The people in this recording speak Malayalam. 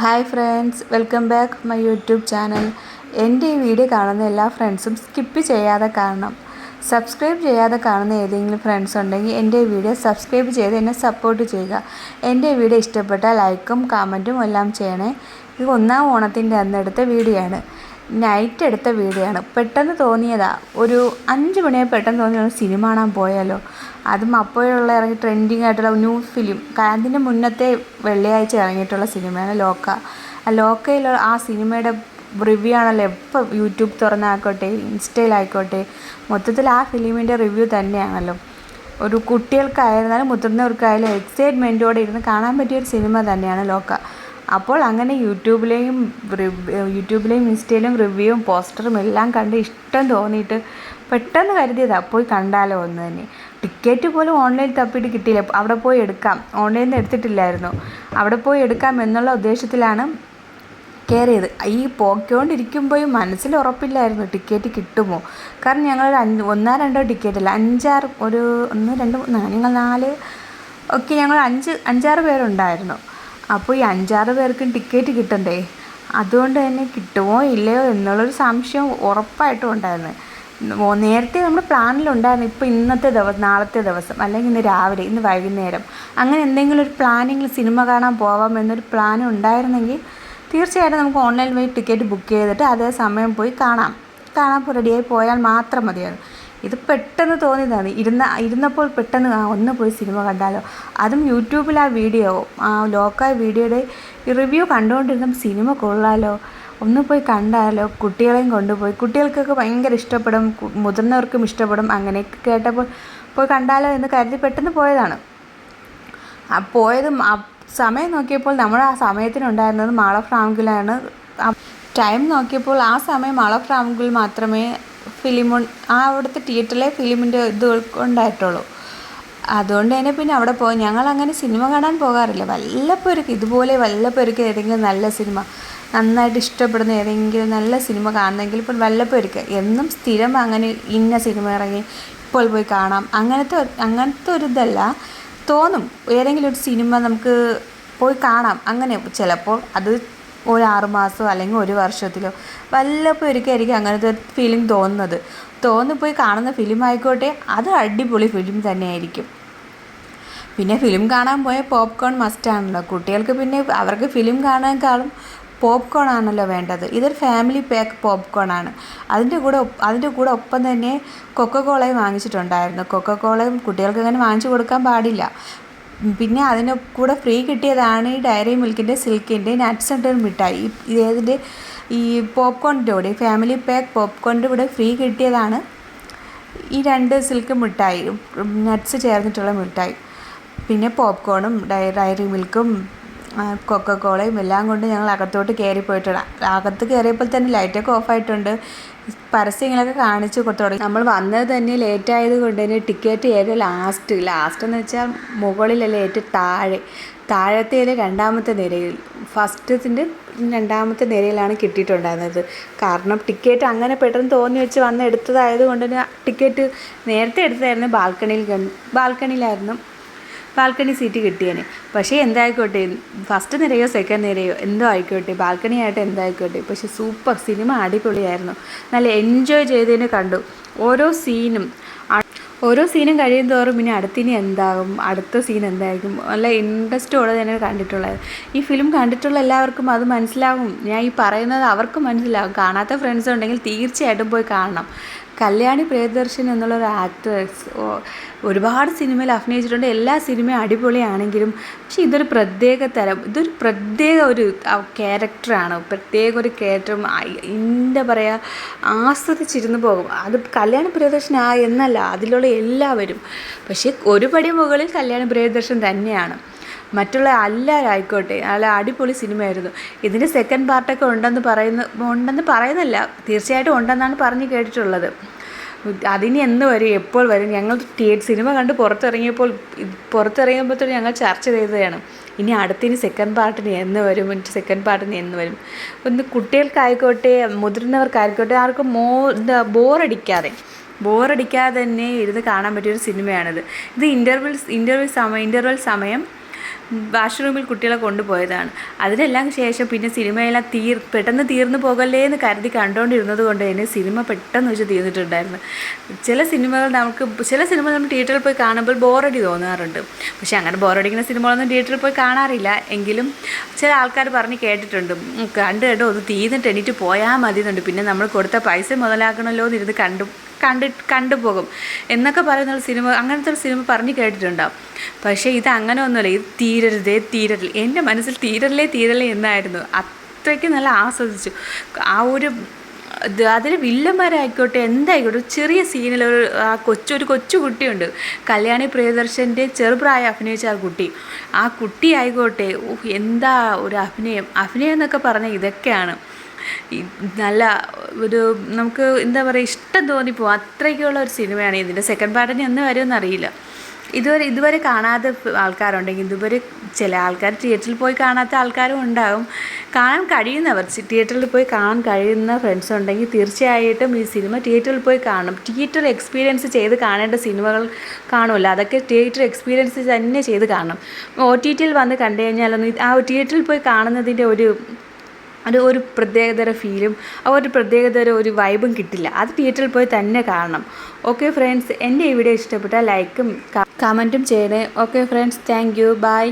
Hi friends welcome back my YouTube channel. എന്റെ ഈ വീഡിയോ കാണുന്ന എല്ലാ ഫ്രണ്ട്സും സ്കിപ്പ് ചെയ്യാതെ കാണണം. സബ്സ്ക്രൈബ് ചെയ്യാതെ കാണുന്ന ഏതെങ്കിലും ഫ്രണ്ട്സ് ഉണ്ടെങ്കിൽ എന്റെ വീഡിയോ സബ്സ്ക്രൈബ് ചെയ്ത് എന്നെ സപ്പോർട്ട് ചെയ്യുക. എന്റെ വീഡിയോ ഇഷ്ടപ്പെട്ട ലൈക്കും കമന്റും എല്ലാം ചെയ്യണേ. ഇത് ഒന്നാം ഓണത്തിന്റെ അന്നെടുത്ത വീഡിയോ ആണ് നൈറ്റ് എടുത്ത വീഡിയോ ആണ് പെട്ടെന്ന് തോന്നിയതാ. ഒരു അഞ്ച് മണിയായി പെട്ടെന്ന് തോന്നിയ സിനിമ കാണാൻ പോയാലോ. അതും അപ്പോഴുള്ള ഇറങ്ങി ട്രെൻഡിങ് ആയിട്ടുള്ള ന്യൂ ഫിലിം അതിന്റെ മുന്നത്തെ വെള്ളിയാഴ്ച ഇറങ്ങിയിട്ടുള്ള സിനിമയാണ് ലോക്ക. ആ ലോക്കയിലുള്ള ആ സിനിമയുടെ റിവ്യൂ ആണല്ലോ എപ്പോൾ യൂട്യൂബ് തുറന്നായിക്കോട്ടെ ഇൻസ്റ്റയിലായിക്കോട്ടെ. മൊത്തത്തിൽ ആ ഫിലിമിന്റെ റിവ്യൂ തന്നെയാണല്ലോ. ഒരു കുട്ടികൾക്കായിരുന്നാലും മുതിർന്നവർക്കായാലും എക്സൈറ്റ്മെന്റോടെ ഇരുന്ന് കാണാൻ പറ്റിയ ഒരു സിനിമ തന്നെയാണ് ലോക്ക. അപ്പോൾ അങ്ങനെ യൂട്യൂബിലെയും യൂട്യൂബിലെയും ഇൻസ്റ്റയിലും റിവ്യൂവും പോസ്റ്ററും എല്ലാം കണ്ട് ഇഷ്ടം തോന്നിയിട്ട് പെട്ടെന്ന് കരുതിയതാണ് പോയി കണ്ടാലോ ഒന്ന് തന്നെ. ടിക്കറ്റ് പോലും ഓൺലൈൻ തപ്പിയിട്ട് കിട്ടിയില്ല. അവിടെ പോയി എടുക്കാം. ഓൺലൈനിൽ നിന്ന് എടുത്തിട്ടില്ലായിരുന്നു. അവിടെ പോയി എടുക്കാം എന്നുള്ള ഉദ്ദേശത്തിലാണ് കയറിയത്. ഈ പോയിക്കൊണ്ടിരിക്കുമ്പോഴും മനസ്സിൽ ഉറപ്പില്ലായിരുന്നു ടിക്കറ്റ് കിട്ടുമോ? കാരണം ഞങ്ങൾ അഞ്ച് ഒന്നോ രണ്ടോ ടിക്കറ്റ് അല്ല അഞ്ചാറ് ഒരു ഒന്ന് രണ്ട് ഞങ്ങൾ നാല് ഒക്കെ ഞങ്ങൾ അഞ്ച് അഞ്ചാറ് പേരുണ്ടായിരുന്നു. അപ്പോൾ ഈ അഞ്ചാറ് പേർക്കും ടിക്കറ്റ് കിട്ടണ്ടേ? അതുകൊണ്ട് തന്നെ കിട്ടുമോ ഇല്ലയോ എന്നുള്ളൊരു സംശയം ഉറപ്പായിട്ടും ഉണ്ടായിരുന്നു. നേരത്തെ നമ്മുടെ പ്ലാനിലുണ്ടായിരുന്നു ഇപ്പോൾ ഇന്നത്തെ ദിവസം നാളത്തെ ദിവസം അല്ലെങ്കിൽ ഇന്ന് രാവിലെ ഇന്ന് വൈകുന്നേരം. അങ്ങനെ എന്തെങ്കിലും ഒരു പ്ലാനിങ്ങിൽ സിനിമ കാണാൻ പോവാം എന്നൊരു പ്ലാൻ ഉണ്ടായിരുന്നെങ്കിൽ തീർച്ചയായിട്ടും നമുക്ക് ഓൺലൈൻ വഴി ടിക്കറ്റ് ബുക്ക് ചെയ്തിട്ട് അതേ സമയം പോയി കാണാം. കാണാൻ റെഡിയായി പോയാൽ മാത്രം മതിയായിരുന്നു. ഇത് പെട്ടെന്ന് തോന്നിയതാണ്. ഇരുന്ന ഇരുന്നപ്പോൾ പെട്ടെന്ന് ആ ഒന്ന് പോയി സിനിമ കണ്ടാലോ. അതും യൂട്യൂബിൽ ആ വീഡിയോ ആ ലോക്കായ വീഡിയോയുടെ റിവ്യൂ കണ്ടുകൊണ്ടിരുന്ന സിനിമ കൊള്ളാലോ. ഒന്ന് പോയി കണ്ടാലോ? കുട്ടികളെയും കൊണ്ടുപോയി. കുട്ടികൾക്കൊക്കെ ഭയങ്കര ഇഷ്ടപ്പെടും. മുതിർന്നവർക്കും ഇഷ്ടപ്പെടും. അങ്ങനെയൊക്കെ കേട്ടപ്പോൾ പോയി കണ്ടാലോ എന്ന് കരുതി പെട്ടെന്ന് പോയതാണ്. ആ പോയത് സമയം നോക്കിയപ്പോൾ നമ്മൾ ആ സമയത്തിനുണ്ടായിരുന്നത് മാള ഫ്രാങ്കിലാണ് ടൈം നോക്കിയപ്പോൾ ആ സമയം മാള ഫ്രാങ്കിൽ മാത്രമേ ഫിലിം ആ അവിടുത്തെ തിയേറ്ററിലെ ഫിലിമിന്റെ ഇത് ഉണ്ടായിട്ടുള്ളൂ. അതുകൊണ്ട് തന്നെ പിന്നെ അവിടെ പോയി ഞങ്ങൾ അങ്ങനെ സിനിമ കാണാൻ പോകാറില്ല. വല്ലപ്പോഴൊക്കെ ഇതുപോലെ വല്ലപ്പോഴൊക്കെ ഏതെങ്കിലും നല്ല സിനിമ. നന്നായിട്ട് ഇഷ്ടപ്പെടുന്ന ഏതെങ്കിലും നല്ല സിനിമ കാണുന്നെങ്കിൽ ഇപ്പോൾ വല്ലപ്പോഴൊക്കെ എന്നും സ്ഥിരം അങ്ങനെ ഇന്ന സിനിമ ഇറങ്ങി ഇപ്പോൾ പോയി കാണാം. അങ്ങനത്തെ അങ്ങനത്തെ ഒരു ഇതല്ല. തോന്നും. ഏതെങ്കിലും ഒരു സിനിമ നമുക്ക് പോയി കാണാം. അങ്ങനെ ചിലപ്പോൾ അത് ഒരു അല്ലെങ്കിൽ ഒരു വർഷത്തിലോ വല്ലപ്പോൾ വല്ലപ്പോഴൊരിക്കലായിരിക്കും അങ്ങനത്തെ ഒരു ഫീലിംഗ് തോന്നുന്നത്. തോന്നിപ്പോയി കാണുന്ന ഫിലിം ആയിക്കോട്ടെ അത് അടിപൊളി ഫിലിം തന്നെയായിരിക്കും. പിന്നെ ഫിലിം കാണാൻ പോയ പോപ്കോൺ മസ്റ്റാണല്ലോ കുട്ടികൾക്ക് പിന്നെ അവർക്ക് ഫിലിം കാണാനേക്കാളും പോപ്കോൺ ആണല്ലോ വേണ്ടത്. ഇതൊരു ഫാമിലി പാക്ക് പോപ്കോൺ ആണ്. അതിന്റെ കൂടെ അതിന്റെ കൂടെ ഒപ്പം തന്നെ കൊക്കക്കോളയും വാങ്ങിച്ചിട്ടുണ്ടായിരുന്നു. കൊക്കക്കോളയും കുട്ടികൾക്ക് അങ്ങനെ വാങ്ങിച്ചു കൊടുക്കാൻ പാടില്ല. പിന്നെ അതിന് കൂടെ ഫ്രീ കിട്ടിയതാണ് ഈ ഡയറി മിൽക്കിന്റെ സിൽക്കിന്റെ നട്ട്സ് ഉണ്ട് മിഠായി. ഇതിന്റെ ഈ പോപ്കോണിന്റെ കൂടെ ഫാമിലി പാക്ക് പോപ്കോണിന്റെ കൂടെ ഫ്രീ കിട്ടിയതാണ് ഈ രണ്ട് സിൽക്ക് മിഠായി നട്ട്സ് ചേർന്നിട്ടുള്ള മിഠായി. പിന്നെ പോപ്കോണും ഡയറി മിൽക്കും കൊക്കക്കോളയും എല്ലാം കൊണ്ട് ഞങ്ങൾ അകത്തോട്ട് കയറി പോയിട്ടുണ്ട്. അകത്ത് കയറിയപ്പോൾ തന്നെ ലൈറ്റൊക്കെ ഓഫായിട്ടുണ്ട് പരസ്യങ്ങളൊക്കെ കാണിച്ച് തുടങ്ങി. നമ്മൾ വന്നത് തന്നെ ലേറ്റ് ആയതുകൊണ്ട് തന്നെ ടിക്കറ്റ് ഏത് ലാസ്റ്റ് ലാസ്റ്റ് എന്ന് വെച്ചാൽ മുകളിലല്ല ഏറ്റവും താഴെ. താഴത്തെ രണ്ടാമത്തെ നിരയിൽ. ഫസ്റ്റത്തിന്റെ രണ്ടാമത്തെ നിരയിലാണ് കിട്ടിയിട്ടുണ്ടായിരുന്നത്. കാരണം ടിക്കറ്റ് അങ്ങനെ പെട്ടെന്ന് തോന്നി വെച്ച് വന്ന് എടുത്തതായത് കൊണ്ട് തന്നെ ടിക്കറ്റ് നേരത്തെ എടുത്തതായിരുന്നു ബാൽക്കണിയിൽ ബാൽക്കണിയിലായിരുന്നു ബാൽക്കണി സീറ്റ് കിട്ടിയേനെ. പക്ഷേ എന്തായിക്കോട്ടെ ഫസ്റ്റ് നിരയോ സെക്കൻഡ് നിരയോ എന്തോ ആയിക്കോട്ടെ ബാൽക്കണി ആയിട്ട് എന്തായിക്കോട്ടെ. പക്ഷേ സൂപ്പർ സിനിമ അടിപൊളിയായിരുന്നു. നല്ല എൻജോയ് ചെയ്തതിന് കണ്ടു. ഓരോ സീനും ഓരോ സീനും കഴിയും തോറും പിന്നെ അടുത്തിനി എന്താകും? അടുത്ത സീൻ എന്തായിരിക്കും? നല്ല ഇൻട്രസ്റ്റോടെ തന്നെ കണ്ടിട്ടുള്ളത്. ഈ ഫിലിം കണ്ടിട്ടുള്ള എല്ലാവർക്കും അത് മനസ്സിലാവും. ഞാൻ ഈ പറയുന്നത് അവർക്കും മനസ്സിലാവും. കാണാത്ത ഫ്രണ്ട്സ് ഉണ്ടെങ്കിൽ തീർച്ചയായിട്ടും പോയി കാണണം. കല്യാണി പ്രിയദർശൻ എന്നുള്ളൊരു ആക്ട്രസ് ഒരുപാട് സിനിമയിൽ അഭിനയിച്ചിട്ടുണ്ട്. എല്ലാ സിനിമയും അടിപൊളിയാണെങ്കിലും പക്ഷേ ഇതൊരു പ്രത്യേക തരം ഇതൊരു പ്രത്യേക ഒരു ക്യാരക്ടറാണ് പ്രത്യേക ഒരു ക്യാരക്ടറും എന്താ പറയുക ആസ്വദിച്ചിരുന്ന് പോകും. അത് കല്യാണി പ്രിയദർശൻ ആ എന്നല്ല അതിലുള്ള എല്ലാവരും. പക്ഷേ ഒരു പടി മുകളിൽ കല്യാണ പ്രിയദർശൻ തന്നെയാണ്. മറ്റുള്ള എല്ലാവരും ആയിക്കോട്ടെ നല്ല അടിപൊളി സിനിമയായിരുന്നു. ഇതിന്റെ സെക്കൻഡ് പാർട്ടൊക്കെ ഉണ്ടെന്ന് പറയുന്ന ഉണ്ടെന്ന് പറയുന്നില്ല തീർച്ചയായിട്ടും ഉണ്ടെന്നാണ് പറഞ്ഞ് കേട്ടിട്ടുള്ളത്. അതിനി എന്ന് വരും എപ്പോൾ വരും? ഞങ്ങൾ തിയേറ്റർ സിനിമ കണ്ട് പുറത്തിറങ്ങിയപ്പോൾ പുറത്തിറങ്ങിയപ്പോഴത്തേക്കും ഞങ്ങൾ ചർച്ച ചെയ്തതാണ്. ഇനി അടുത്തിന് സെക്കൻഡ് പാർട്ടിന് എന്ന് വരും? സെക്കൻഡ് പാർട്ടിന് എന്ന് വരും? ഒന്ന് കുട്ടികൾക്കായിക്കോട്ടെ മുതിർന്നവർക്കായിക്കോട്ടെ ആർക്കും മോ ബോറടിക്കാതെ ബോറടിക്കാതെ തന്നെ ഇരുന്ന് കാണാൻ പറ്റിയൊരു സിനിമയാണിത്. ഇത് ഇന്റർവെൽ ഇന്റർവെൽ സമയം ഇന്റർവെൽ സമയം വാഷ്റൂമിൽ കുട്ടികളെ കൊണ്ടുപോയതാണ്. അതിനെല്ലാം ശേഷം പിന്നെ സിനിമയെല്ലാം തീർ പെട്ടെന്ന് തീർന്നു പോകല്ലേ എന്ന് കരുതി കണ്ടുകൊണ്ടിരുന്നത് കൊണ്ട് തന്നെ സിനിമ പെട്ടെന്ന് വെച്ച് തീർന്നിട്ടുണ്ടായിരുന്നു. ചില സിനിമകൾ നമുക്ക് ചില സിനിമ നമ്മൾ തിയേറ്ററിൽ പോയി കാണുമ്പോൾ ബോറടി തോന്നാറുണ്ട്. പക്ഷെ അങ്ങനെ ബോറടിക്കുന്ന സിനിമകളൊന്നും തിയേറ്ററിൽ പോയി കാണാറില്ല. എങ്കിലും ചില ആൾക്കാർ പറഞ്ഞ് കേട്ടിട്ടുണ്ട്. കണ്ടു കേട്ടോ ഒന്ന് തീർന്നിട്ട് എണീറ്റ് പോയാൽ മതി എന്നുണ്ട് പിന്നെ നമ്മൾ കൊടുത്ത പൈസ മുതലാക്കണമല്ലോ എന്നിരുന്ന് കണ്ടു. കണ്ട് കണ്ടുപോകും എന്നൊക്കെ പറയുന്ന ഒരു സിനിമ അങ്ങനത്തെ ഒരു സിനിമ പറഞ്ഞു കേട്ടിട്ടുണ്ടാവും. പക്ഷേ ഇത് അങ്ങനെ ഒന്നുമില്ല. ഇത് തീരരുതേ തീരരുത്. എന്റെ മനസ്സിൽ തീരല്ലേ തീരല്ലേ എന്നായിരുന്നു. അത്രയ്ക്ക് നല്ല ആസ്വദിച്ചു. ആ ഒരു അതിൽ വില്ലന്മാരായിക്കോട്ടെ എന്തായിക്കോട്ടെ ചെറിയ സീനിൽ ഒരു ആ കൊച്ചു ഒരു കൊച്ചു കുട്ടിയുണ്ട്. കല്യാണി പ്രിയദർശന്റെ ചെറുപ്രായം അഭിനയിച്ച ആ കുട്ടി. ആ കുട്ടി ആയിക്കോട്ടെ എന്താ ഒരു അഭിനയം? അഭിനയം എന്നൊക്കെ പറഞ്ഞാൽ ഇതൊക്കെയാണ്. നല്ല ഒരു നമുക്ക് എന്താ പറയുക ഇഷ്ടം തോന്നിപ്പോവും അത്രയ്ക്കുള്ള ഒരു സിനിമയാണ് ഇതിന്റെ സെക്കൻഡ് പാർട്ടിന് എന്ന് വരുമെന്ന് അറിയില്ല. ഇതുവരെ ഇതുവരെ കാണാത്ത ആൾക്കാരുണ്ടെങ്കിൽ ഇതുവരെ ചില ആൾക്കാർ തിയേറ്ററിൽ പോയി കാണാത്ത ആൾക്കാരും ഉണ്ടാകും. കാണാൻ കഴിയുന്നവർ തിയേറ്ററിൽ പോയി കാണാൻ കഴിയുന്ന ഫ്രണ്ട്സ് ഉണ്ടെങ്കിൽ തീർച്ചയായിട്ടും ഈ സിനിമ തിയേറ്ററിൽ പോയി കാണും. തിയേറ്റർ എക്സ്പീരിയൻസ് ചെയ്ത് കാണേണ്ട സിനിമകൾ കാണുമല്ലോ. അതൊക്കെ തിയേറ്റർ എക്സ്പീരിയൻസ് തന്നെ ചെയ്ത് കാണണം. ഒ ടി ടിയിൽ വന്ന് കണ്ടു കഴിഞ്ഞാലൊന്നും ആ തിയേറ്ററിൽ പോയി കാണുന്നതിന്റെ ഒരു ഒരു ഒരു പ്രത്യേകതര ഫീലും ആ ഒരു പ്രത്യേകതര ഒരു വൈബും കിട്ടില്ല. അത് തിയേറ്ററിൽ പോയി തന്നെ കാണണം. ഓക്കെ ഫ്രണ്ട്സ് എന്റെ ഈ വീഡിയോ ഇഷ്ടപ്പെട്ടാൽ ലൈക്കും കമന്റും ചെയ്യണേ. Okay friends thank you bye